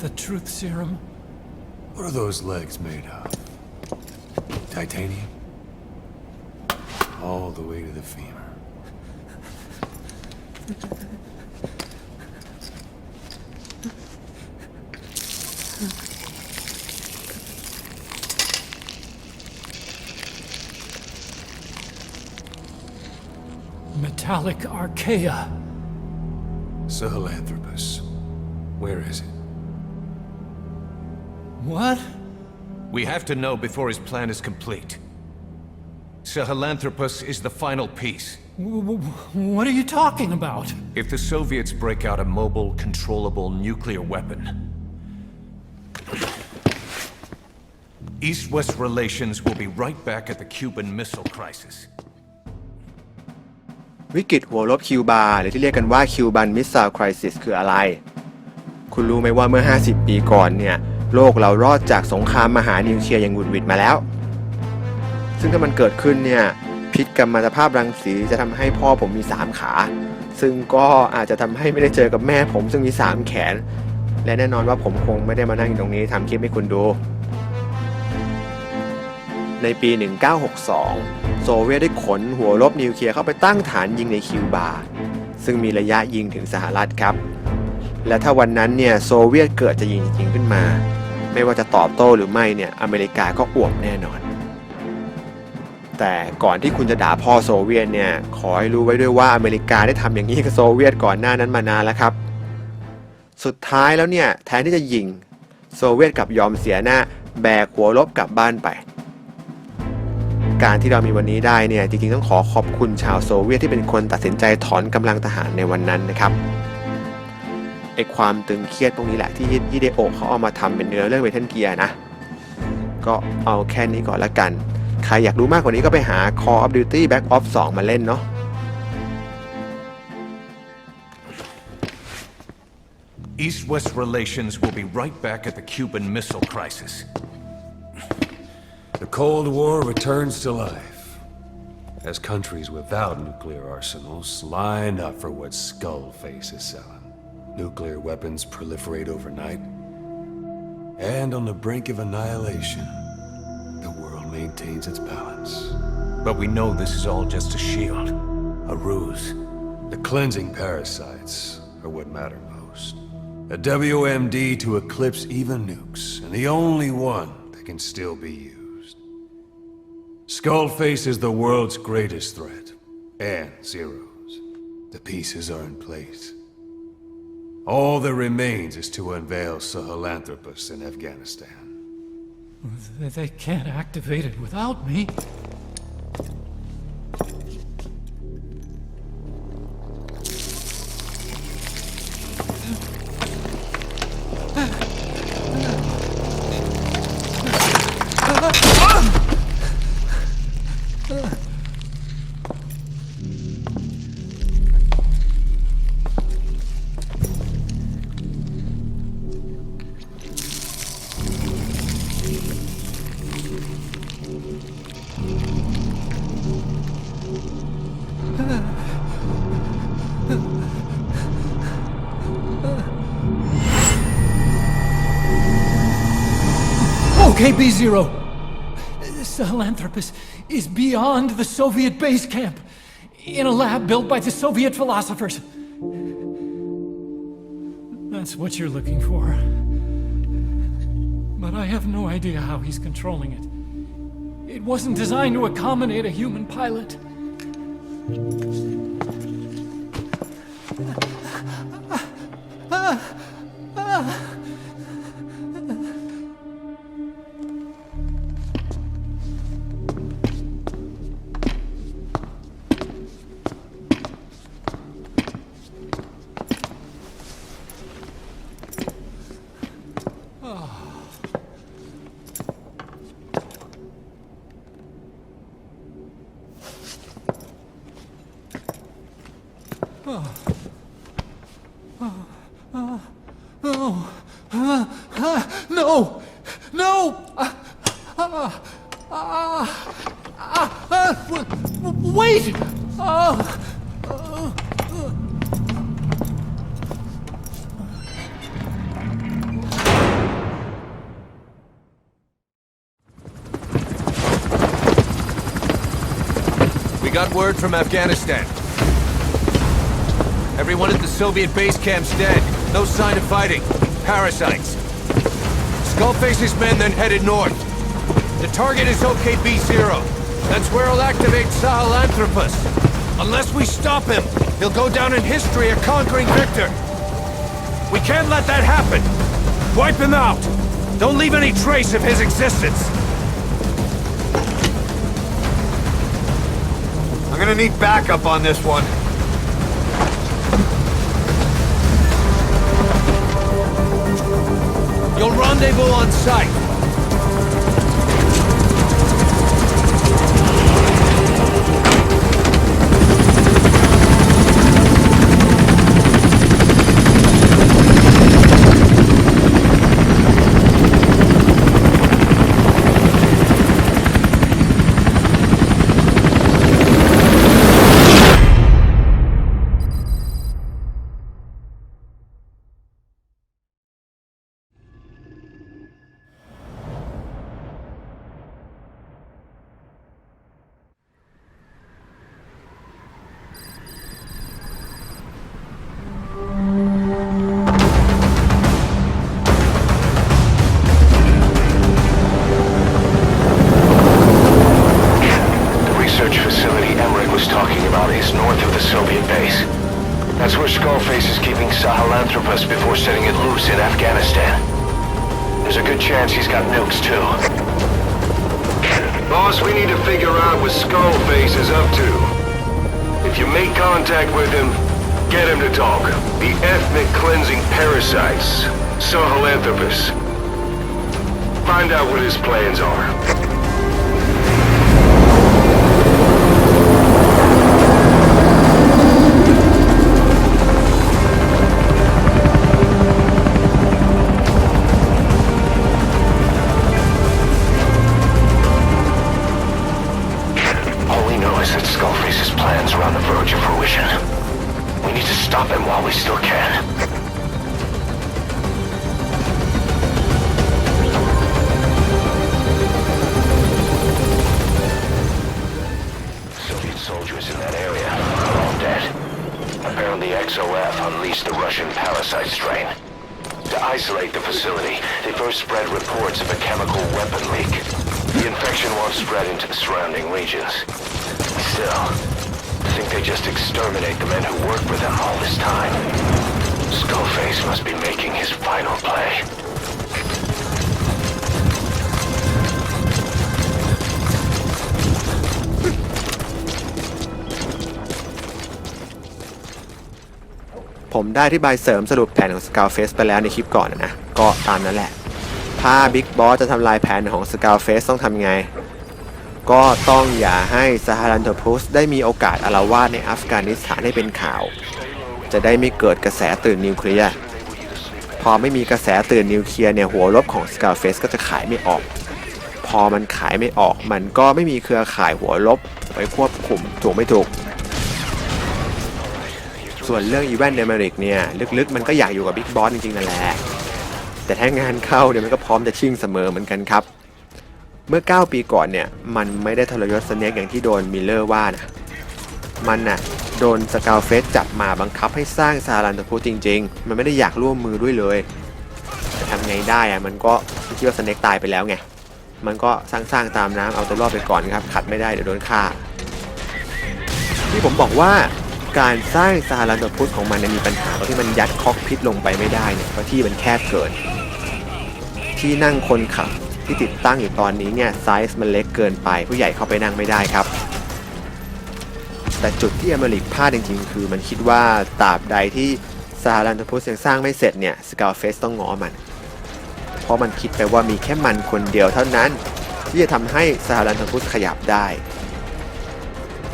With the truth serum? What are those legs made of? Titanium? All the way to the femur. Metallic archaea. Sahelanthropus. Where is it? What? We have to know before his plan is complete. Sahelanthropus is the final piece. W- w- what are you talking about? If the Soviets break out a mobile, controllable nuclear weapon, East-West relations will be right back at the Cuban Missile Crisis. วิกฤตหัวลบคิวบาหรือที่เรียกกันว่าคิวบันมิสไซล์คริสิสคืออะไร คุณรู้ไหมว่าเมื่อ 50 ปีก่อนเนี่ย โลกเรารอดจากสงครามมหานิวเคลียร์อย่างหวุดหวิดมาแล้ว ซึ่งถ้ามันเกิดขึ้นเนี่ยพิษกัมมันตภาพรังสีจะทำให้พ่อผมมี 3 ขา ซึ่งก็อาจจะทำให้ไม่ได้เจอกับแม่ผมซึ่งมี 3 แขน และแน่นอนว่าผมคงไม่ได้มานั่งอยู่ตรงนี้ทำคลิปให้คุณดู ในปี 1962 โซเวียตได้ขนหัวรบนิวเคลียร์เข้าไปตั้งฐานยิงในคิวบา ซึ่งมีระยะยิงถึงสหรัฐครับ และถ้าวันนั้นเนี่ยโซเวียตเกิดจะยิงจริงๆขึ้นมา ไม่ว่าจะตอบโต้หรือไม่เนี่ยอเมริกาก็อ่วมแน่นอน แต่ก่อนที่คุณจะด่าพ่อโซเวียตเนี่ยขอให้รู้ไว้ด้วยว่าอเมริกาได้ทำอย่างนี้กับโซเวียตก่อนหน้านั้นมานานแล้วครับ สุดท้ายแล้วเนี่ยแทนที่จะยิงโซเวียตกับยอมเสียหน้าแบกหัวรบกลับบ้านไป การที่เรามีวันนี้ได้เนี่ยจริงๆต้องขอขอบคุณชาวโซเวียตที่เป็นคนตัดสินใจถอนกำลังทหารในวันนั้นนะครับ ไอความตึงเครียดพวกนี้แหละที่ฮิเดโอะเขาเอามาทำเป็นเนื้อเรื่องเวทเทนเกียร์นะ ก็เอาแค่นี้ก่อนละกัน ใครอยากรู้มากกว่านี้ก็ไปหา Call of Duty Black Ops 2 มาเล่นเนาะ East-West relations will be right back at the Cuban Missile Crisis. The Cold War returns to life. As countries without nuclear arsenals line up for what Skullface is selling. Nuclear weapons proliferate overnight. And on the brink of annihilation, the world maintains its balance. But we know this is all just a shield, a ruse. The cleansing parasites are what matter most. A WMD to eclipse even nukes, and the only one that can still be used. Skullface is the world's greatest threat, and Zero's. The pieces are in place. All that remains is to unveil Sahelanthropus in Afghanistan. They- They can't activate it without me. Okay, B-Zero. Sahelanthropus is beyond the Soviet base camp, in a lab built by the Soviet philosophers. That's what you're looking for. But I have no idea how he's controlling it. It wasn't designed to accommodate a human pilot. Oh, no, no, ah, ah, ah, ah, wait. We got word from Afghanistan. Everyone at the Soviet base camp's dead. No sign of fighting. Parasites. Skullface's men then headed north. The target is OKB-0. That's where he'll activate Sahelanthropus. Unless we stop him, he'll go down in history a conquering victor. We can't let that happen. Wipe him out. Don't leave any trace of his existence. I'm gonna need backup on this one. Rendezvous on site. Sahelanthropus before setting it loose in Afghanistan. There's a good chance he's got nukes, too. Boss, we need to figure out what Skullface is up to. If you make contact with him, get him to talk. The ethnic cleansing parasites, Sahelanthropus. Find out what his plans are. To isolate the facility, they first spread reports of a chemical weapon leak. The infection won't spread into the surrounding regions. Still, I think they just exterminate the men who worked with them all this time. Skullface must be making his final play. " ผมได้อธิบายเสริมสรุปแผนของ Scarface ไปแล้วในคลิปก่อนนะ ก็ตามนั้นแหละ ถ้าบิ๊กบอสจะทำลายแผนของ Scarface ต้องทำไง ก็ต้องอย่าให้ซาฮารันโทพุสได้มีโอกาสอาละวาดในอัฟกานิสถานให้เป็นข่าว จะได้ไม่เกิดกระแสตื่นนิวเคลียร์พอไม่มีกระแสตื่นนิวเคลียร์เนี่ยหัวลบของ Scarface ก็จะขายไม่ออก พอมันขายไม่ออกมันก็ไม่มีเครือข่ายหัวลบไว้ควบคุมถูกไม่ถูก ส่วนเรื่องอีแวนเดเมริกเนี่ยลึกๆ มันก็อยากอยู่กับบิ๊กบอสจริงๆนั่นแหละ แต่ถ้างานเข้าเนี่ยมันก็พร้อมจะชิ่งเสมอเหมือนกันครับ เมื่อ 9 ปีก่อนเนี่ยมันไม่ได้ทรยศสเน็กอย่างที่โดนมิลเลอร์ว่านะ มันน่ะโดนสกาวเฟสจับมาบังคับให้สร้างซาลันตะพูจริง ๆ มันไม่ได้อยากร่วมมือด้วยเลยแต่ทำไงได้อะมันก็คิดว่าสเน็กตายไปแล้วไง มันก็สร้างๆตามน้ำเอาตัวรอดไปก่อนครับขัดไม่ได้เดี๋ยวโดนฆ่า ที่ผมบอกว่า การสร้างซาลันตพุทของมันมีปัญหาตรงที่มันยัดคอกพิษลงไปไม่ได้เนี่ยเพราะที่มันแคบเกิน ที่นั่งคนขับที่ติดตั้งอยู่ตอนนี้เนี่ยไซส์มันเล็กเกินไปผู้ใหญ่เข้าไปนั่งไม่ได้ครับ แต่จุดที่อเมริกพลาดจริงๆ คือมันคิดว่าตราบใดที่ซาลันตพุทยังสร้างไม่เสร็จเนี่ยสกาวเฟสต้องงอมัน เพราะมันคิดไปว่ามีแค่มันคนเดียวเท่านั้น ที่จะทำให้ซาลันตพุทขยับได้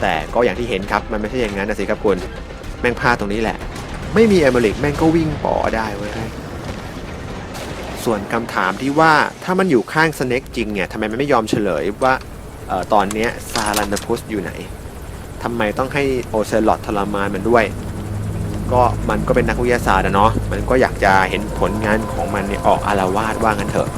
แต่ก็อย่างที่เห็นครับมันไม่ใช่อย่างนั้นนะสิครับคุณแม่งพลาดตรงนี้แหละ ไม่มีอเมริกแม่งก็วิ่งป๋อได้เว้ยส่วนคำถามที่ว่าถ้ามันอยู่ข้างสเน็กจริงเนี่ยทำไมมันไม่ยอมเฉลยว่าออตอนนี้ซาลันพุสอยู่ไหนทำไมต้องให้โอเซลอตทรมานมันด้วย ก็มันก็เป็นนักวิทยาศาสตร์อะเนาะมันก็อยากจะเห็นผลงานของมันเนี่ยออกอารวาสว่างั้นเถอะ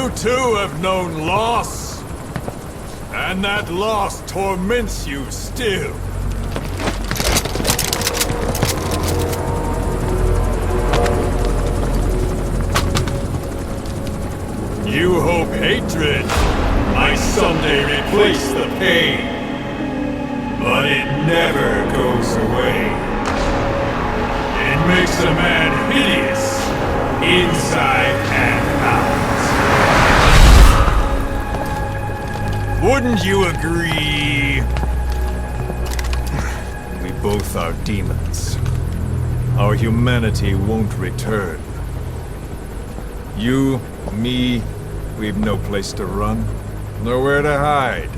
You too have known loss. And that loss torments you still. You hope hatred might someday replace the pain. But it never goes away. It makes a man hideous, inside and out. Wouldn't you agree? We both are demons. Our humanity won't return. You, me, we've no place to run, nowhere to hide.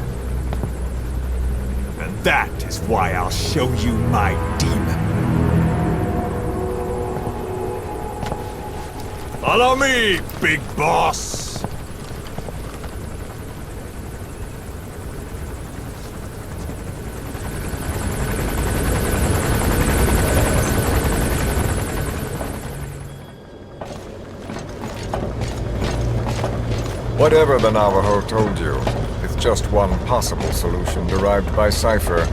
And that is why I'll show you my demon. Follow me, big boss! Whatever the Navajo told you, it's just one possible solution derived by Cypher.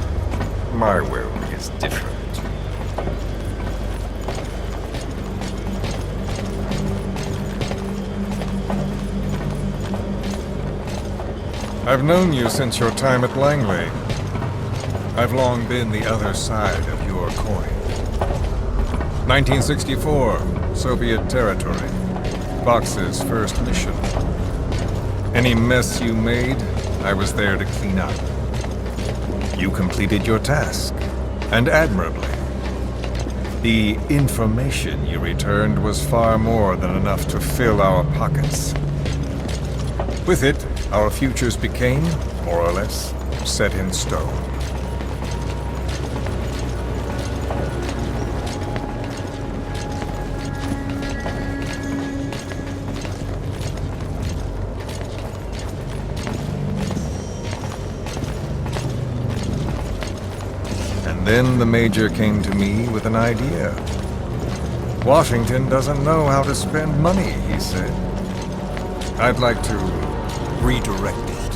My will is different. I've known you since your time at Langley. I've long been the other side of your coin. 1964, Soviet territory. Fox's first mission. Any mess you made, I was there to clean up. You completed your task, and admirably. The information you returned was far more than enough to fill our pockets. With it, our futures became, more or less, set in stone. Then the Major came to me with an idea. Washington doesn't know how to spend money, he said. I'd like to redirect it.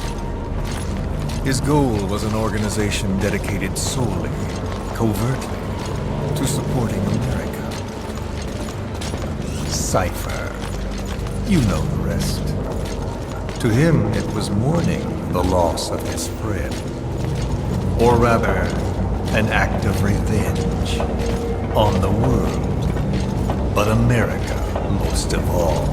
His goal was an organization dedicated solely, covertly, to supporting America. Cypher. You know the rest. To him, it was mourning the loss of his friend. Or rather, an act of revenge on the world, but America most of all.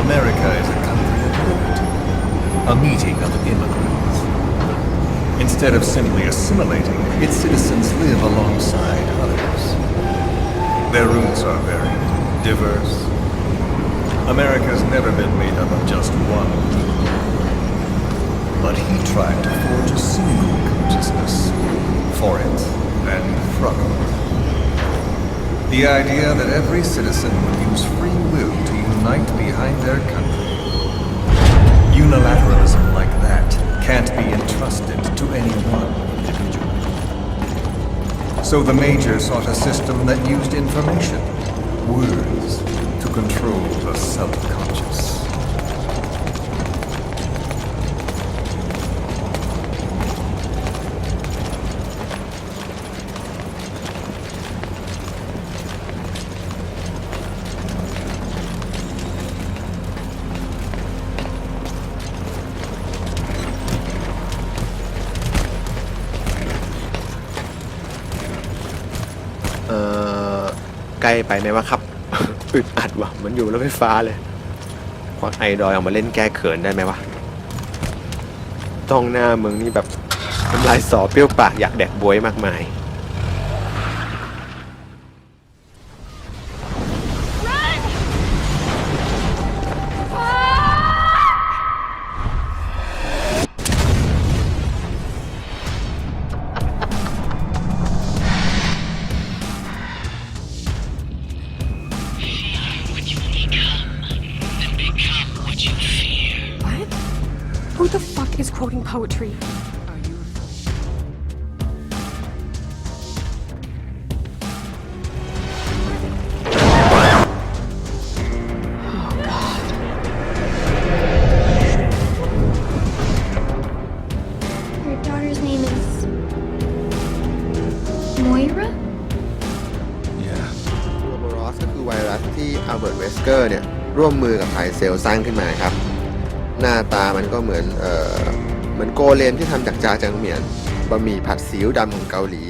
America is a country of a meeting of immigrants. Instead of simply assimilating, its citizens live alongside. Their roots are very diverse. America's never been made up of just one people. But he tried to forge a single consciousness for it and from it. The idea that every citizen would use free will to unite behind their country. Unilateralism like that can't be entrusted to any one individual. So the Major sought a system that used information, words, to control the subconscious. ไปไหมวะครับ อึดอัดว่ะเหมันอยู่รถไฟฟ้าเลยควักไอดอยออกมาเล่นแก้เขินได้ไหมวะ ต้องหน้ามึงนี่แบบทำลายสอเปรี้ยวปากอยากแดกบวยมากมาย ร่วมมือกับไพเซลสร้างขึ้นมาครับ หน้าตามันก็เหมือนเออเหมือนโกเลมที่ทำจากจาจังเหมียนบะหมี่ผัดซีอิ๊วดำของเกาหลี